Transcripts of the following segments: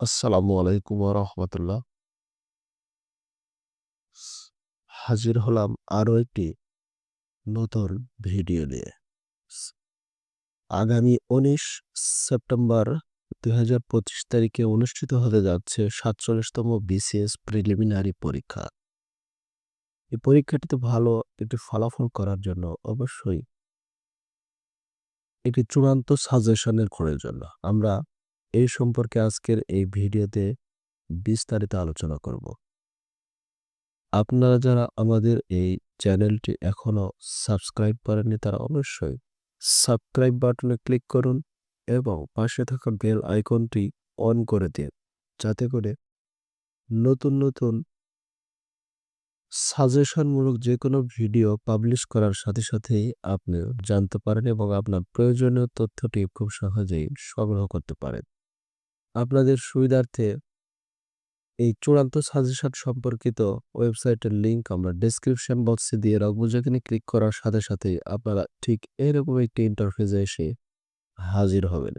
আসসালামু আলাইকুম রাহমাতুল্লাহ। হাজির হলাম আরও একটি নতুন ভিডিও নিয়ে। আগামী ১৯ সেপ্টেম্বর ২০২৫ তারিখে অনুষ্ঠিত হতে যাচ্ছে ৪৭ তম বিসিএস প্রিলিমিনারি পরীক্ষা। এই পরীক্ষাটিতে ভালো একটি ফলাফল করার জন্য অবশ্যই একটি চূড়ান্ত সাজেশনের প্রয়োজন। আমরা এই সম্পর্কে আজকের এই ভিডিওতে বিস্তারিত আলোচনা করব। আপনারা যারা আমাদের এই চ্যানেলটি এখনও সাবস্ক্রাইব করেননি, তারা অবশ্যই সাবস্ক্রাইব বাটনে ক্লিক করুন এবং পাশে থাকা বেল আইকনটি অন করে দিন, যাতে করে নতুন নতুন সাজেশনমূলক যে কোনো ভিডিও পাবলিশ করার সাথে সাথেই আপনি জানতে পারেন এবং আপনার প্রয়োজনীয় তথ্যটি খুব সহজেই সংগ্রহ করতে পারেন আপনাদের সুবিধার্থে এই চূড়ান্ত সাজেশন সম্পর্কিত ওয়েবসাইটের লিঙ্ক আমরা ডেসক্রিপশন বক্সে দিয়ে রাখব, যেখানে ক্লিক করার সাথে সাথেই আপনারা ঠিক এরকম একটি ইন্টারফেসে এসে হাজির হবেন।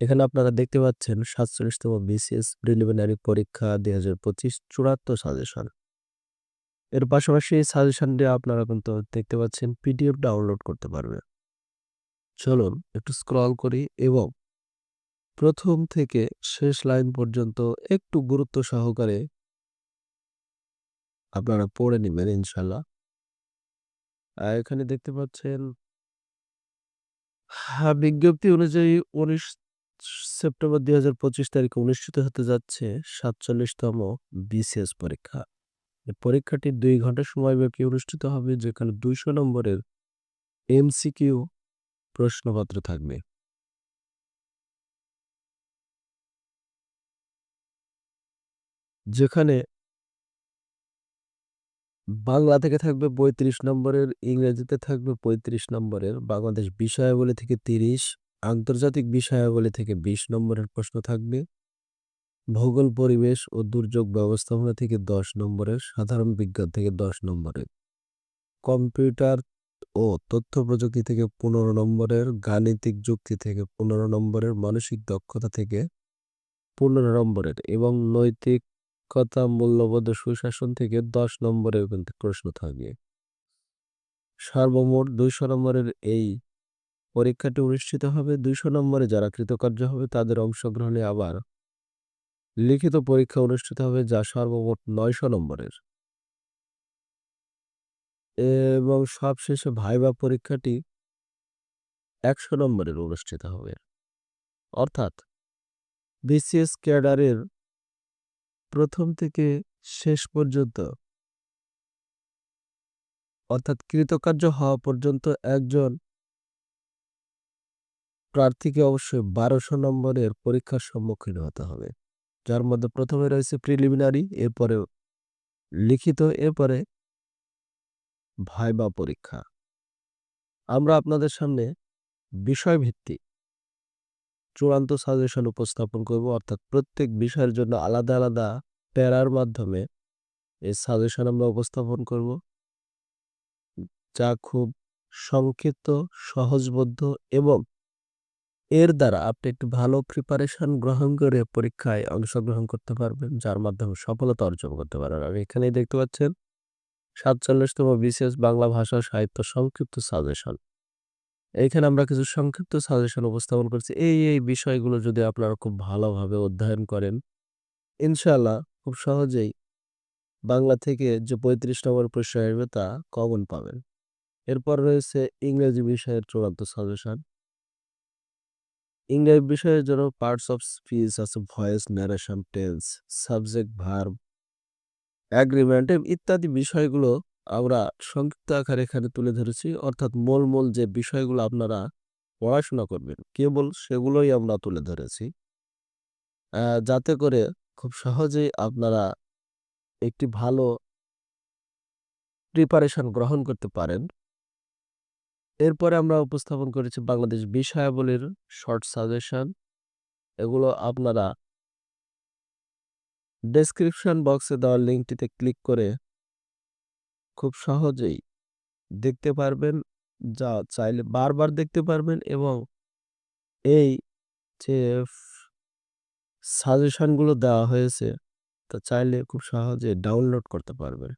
এখানে আপনারা দেখতে পাচ্ছেন সাতচল্লিশতম বিসিএস প্রিলিমিনারি পরীক্ষা দুই হাজার পঁচিশ চূড়ান্ত সাজেশন। এর পাশাপাশি এই সাজেশনটি আপনারা কিন্তু দেখতে পাচ্ছেন, পিডিএফ ডাউনলোড করতে পারবেন। চলুন একটু স্ক্রল করি এবং প্রথম থেকে শেষ লাইন পর্যন্ত একটু গুরুত্ব সহকারে আপনারা পড়ে নেবেন ইনশাল্লাহ এখানে দেখতে পাচ্ছেন হ্যাঁ বিজ্ঞপ্তি অনুযায়ী উনিশ সেপ্টেম্বর দুই হাজার পঁচিশ তারিখে অনুষ্ঠিত হতে যাচ্ছে সাতচল্লিশতম বিসিএস পরীক্ষা। পরীক্ষাটি দুই ঘণ্টা সময়ব্যাপী অনুষ্ঠিত হবে, যেখানে দুইশো নম্বরের এমসিকিউ প্রশ্নপত্র থাকবে। যেখানে বাংলা থেকে থাকবে পঁয়ত্রিশ নম্বরের, ইংরেজিতে থাকবে পঁয়ত্রিশ নম্বরের, বাংলাদেশ বিষয়াবলী থেকে তিরিশ, আন্তর্জাতিক বিষয়াবলী থেকে বিশ নম্বরের প্রশ্ন থাকবে। ভূগোল, পরিবেশ ও দুর্যোগ ব্যবস্থাপনা থেকে দশ নম্বরের, সাধারণ বিজ্ঞান থেকে দশ নম্বরের। কম্পিউটার ও তথ্য প্রযুক্তি থেকে পনেরো নম্বরের, গাণিতিক যুক্তি থেকে পনেরো নম্বরের, মানসিক দক্ষতা থেকে পনেরো নম্বরের এবং নৈতিকতা মূল্যবোধ সুশাসন থেকে দশ নম্বরের প্রশ্ন থাকবে সর্বমোট দুইশো নম্বরের এই পরীক্ষাটি অনুষ্ঠিত হবে। দুইশো নম্বরে যারা কৃতকার্য হবে, তাদের অংশগ্রহণে আবার লিখিত পরীক্ষা অনুষ্ঠিত হবে, যা সর্বমোট নয়শো নম্বরের। এবং সবশেষে ভাইবা পরীক্ষাটি একশো নম্বরের অনুষ্ঠিত হবে। অর্থাৎ বিসিএস ক্যাডারের প্রথম থেকে শেষ পর্যন্ত। অর্থাৎ কৃতকার্য হওয়া পর্যন্ত একজন প্রার্থীকে অবশ্যই বারোশো নম্বরের পরীক্ষার সম্মুখীন হতে হবে। যার মধ্যে প্রথমে রয়েছে প্রিলিমিনারি এরপরে লিখিত, এরপরে ভাইবা পরীক্ষা। আমরা আপনাদের সামনে বিষয়ভিত্তিক চূড়ান্ত সাজেশন উপস্থাপন করব, অর্থাৎ প্রত্যেক বিষয়ের জন্য আলাদা আলাদা প্যারার মাধ্যমে এই সাজেশন আমরা উপস্থাপন করব, যা খুব সংক্ষিপ্ত, সহজবোধ্য এবং এর দ্বারা আপনি একটু ভালো প্রিপারেশন গ্রহণ করে পরীক্ষায় অংশগ্রহণ করতে পারবেন, যার মাধ্যমে সফলতা অর্জন করতে পারবেন আমি এখানেই দেখতে পাচ্ছেন, সাতচল্লিশতম বিশেষ বাংলা ভাষা সাহিত্য সংক্ষিপ্ত সাজেশন এইখানে আমরা কিছু সংক্ষিপ্ত সাজেশন উপস্থাপন করছি। এই এই বিষয়গুলো যদি আপনারা খুব ভালোভাবে অধ্যয়ন করেন ইনশাল্লাহ খুব সহজেই বাংলা থেকে যে পঁয়ত্রিশ নম্বর প্রশ্ন আসবে তা কমন পাবেন। এরপর রয়েছে ইংরেজি বিষয়ের চূড়ান্ত সাজেশন ইংরেজি বিষয়ের জন্য পার্টস অফ স্পিচ আছে voice narration tense subject verb agreement ইত্যাদি বিষয়গুলো আমরা সংক্ষিপ্ত আকারে এখানে তুলে ধরেছি। অর্থাৎ মূল মূল যে বিষয়গুলো আপনারা পড়াশোনা করবেন, কেবল সেগুলোই আমরা তুলে ধরেছি। যাতে করে খুব সহজেই আপনারা একটি ভালো প্রিপারেশন গ্রহণ করতে পারেন। এরপরে আমরা উপস্থাপন করেছি বাংলাদেশ বিষয়াবলীর শর্ট সাজেশন এগুলো আপনারা ডেসক্রিপশন বক্সে দেওয়ার লিঙ্কটিতে ক্লিক করে খুব সহজেই দেখতে পারবেন। যা চাইলে বারবার দেখতে পারবেন এবং এই যে সাজেশনগুলো দেওয়া হয়েছে, তা চাইলে খুব সহজে ডাউনলোড করতে পারবেন।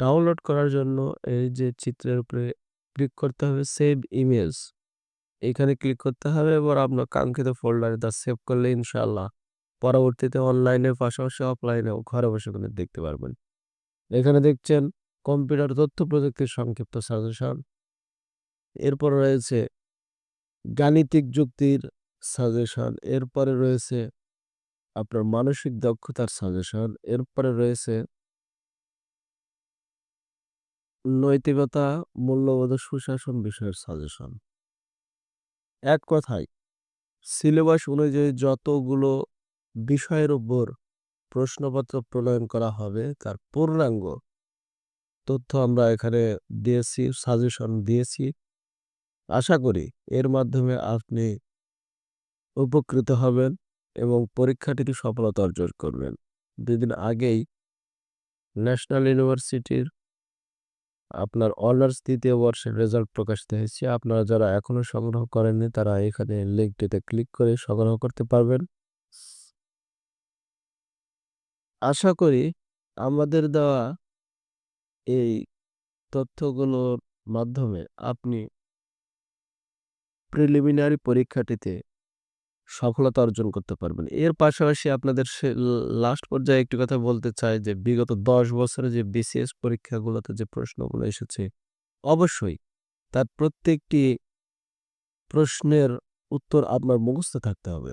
ডাউনলোড করার জন্য এই যে চিত্রের উপরে ক্লিক করতে হবে সেভ ইমেজ। এখানে ক্লিক করতে হবে, এবার আপনার কাঙ্ক্ষিত ফোল্ডারে তা সেভ করলে ইনশাল্লাহ পরবর্তীতে অনলাইনের পাশাপাশি অফলাইনেও ঘরে বসে কিন্তু দেখতে পারবেন। এখানে দেখছেন কম্পিউটার তথ্য প্রযুক্তির সংক্ষিপ্ত সাজেশন। এরপর রয়েছে গাণিতিক যুক্তির সাজেশন। এরপরে রয়েছে আপনার মানসিক দক্ষতার সাজেশন। এরপরে রয়েছে নৈতিকতা, মূল্যবোধ সুশাসন বিষয়ের সাজেশন। এক কথায় সিলেবাস অনুযায়ী যতগুলো বিষয়ের উপর প্রশ্নপত্র প্রণয়ন করা হবে তার পূর্ণাঙ্গ তথ্য আমরা এখানে দিয়েছি, সাজেশন দিয়েছি। আশা করি এর মাধ্যমে আপনি উপকৃত হবেন এবং পরীক্ষাটিতে সফলতা অর্জন করবেন। দুদিন আগেই ন্যাশনাল ইউনিভার্সিটির আপনার অনার্স দ্বিতীয় বর্ষের রেজাল্ট প্রকাশিত হয়েছে। আপনারা যারা এখনও সংগ্রহ করেননি, তারা এখানে লিঙ্কটিতে ক্লিক করে সংগ্রহ করতে পারবেন। আশা করি আমাদের দেওয়া এই তথ্যগুলোর মাধ্যমে আপনি প্রিলিমিনারি পরীক্ষাটিতে সফলতা অর্জন করতে পারবেন। এর পাশাপাশি আপনাদের লাস্ট পর্যায়ে একটি কথা বলতে চাই যে, বিগত ১০ বছরে যে বিসিএস পরীক্ষাগুলোতে যে প্রশ্নগুলো এসেছে, অবশ্যই তার প্রত্যেকটি প্রশ্নের উত্তর আপনার মুখস্থ থাকতে হবে।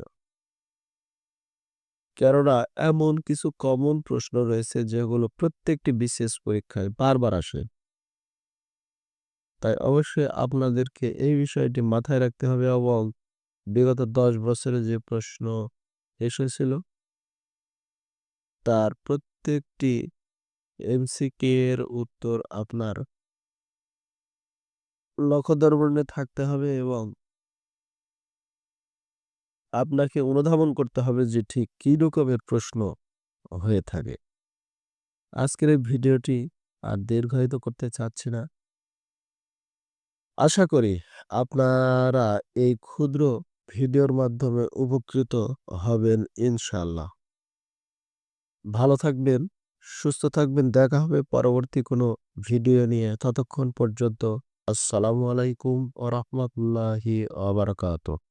কেননা এমন কিছু কমন প্রশ্ন রয়েছে যেগুলো প্রত্যেকটি বিশেষ পরীক্ষায় বারবার আসে। তাই অবশ্যই আপনাদেরকে এই বিষয়টি মাথায় রাখতে হবে এবং বিগত ১০ বছরে যে প্রশ্ন এসেছিল তার প্রত্যেকটি এমসিকিউ এর উত্তর আপনার লক্ষ্যদর্পণে থাকতে হবে এবং আপনাকে অনুধাবন করতে হবে যে ঠিক কী রকমের প্রশ্ন হয়ে থাকে। আজকের এই ভিডিওটি আর দীর্ঘায়িত করতে চাচ্ছি না। আশা করি আপনারা এই ক্ষুদ্র ভিডিওর মাধ্যমে উপকৃত হবেন ইনশাল্লাহ ভালো থাকবেন, সুস্থ থাকবেন। দেখা হবে পরবর্তী কোনো ভিডিও নিয়ে। ততক্ষণ পর্যন্ত আসসালামু আলাইকুম ও রহমতুল্লাহি ওয়া বারাকাতুহু।